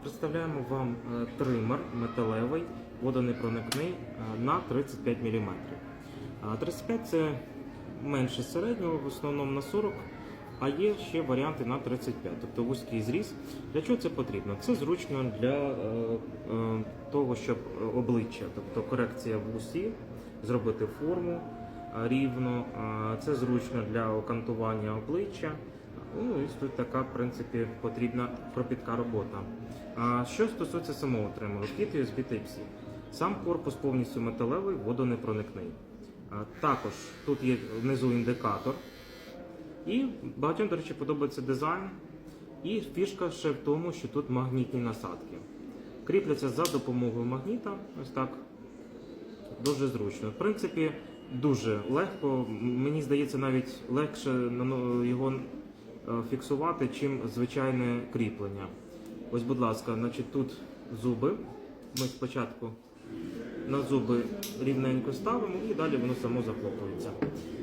Представляємо вам е, тример металевий, водонепроникний е, на 35 мм. 35 це менше середнього, в основному на 40, а є ще варіанти на 35, тобто вузький зріз. Для чого це потрібно? Це зручно для е, е, того, щоб обличчя, тобто корекція в усі, зробити форму е, рівно. Е, Це зручно для окантування обличчя. Ну і тут така, в принципі, потрібна кропітка робота. А що стосується самого тримеру, кіт USB Type-C. Сам корпус повністю металевий, водонепроникний. А, Також тут є внизу індикатор. І багатьом, до речі, подобається дизайн. І фішка ще в тому, що тут магнітні насадки. Кріпляться за допомогою магніта. Ось так. Дуже зручно. В принципі, дуже легко. Мені здається, навіть легше його фіксувати, чим звичайне кріплення. Ось, будь ласка, значить, тут зуби. Ми спочатку на зуби рівненько ставимо і далі воно само захлопується.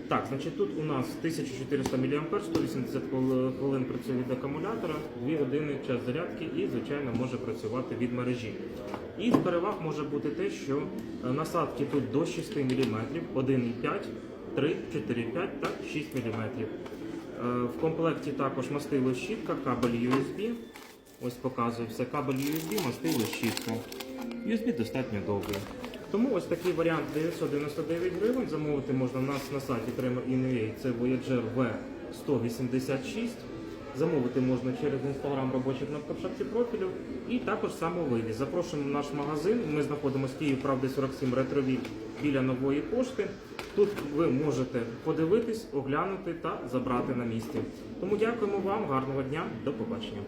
Так, значить тут у нас 1400 мА, 180 хвилин працює від акумулятора, 2 години час зарядки і, звичайно, може працювати від мережі. І з переваг може бути те, що е, насадки тут до 6 мм, 1,5, 3, 4,5 та 6 мм. В комплекті також мастило щітка, кабель USB. Ось показую все. Кабель USB, мастило щітку. USB достатньо довгий. Тому ось такий варіант 999 гривень. Замовити можна в нас на сайті Tremor.in.ua. Це Voyager V186. Замовити можна через інстаграм робоча кнопка в профілю і також самовивіз. Запрошуємо в наш магазин. Ми знаходимося в Київ, правди 47 ретровік біля нової пошти. Тут ви можете подивитись, оглянути та забрати на місці. Тому дякуємо вам, гарного дня, до побачення.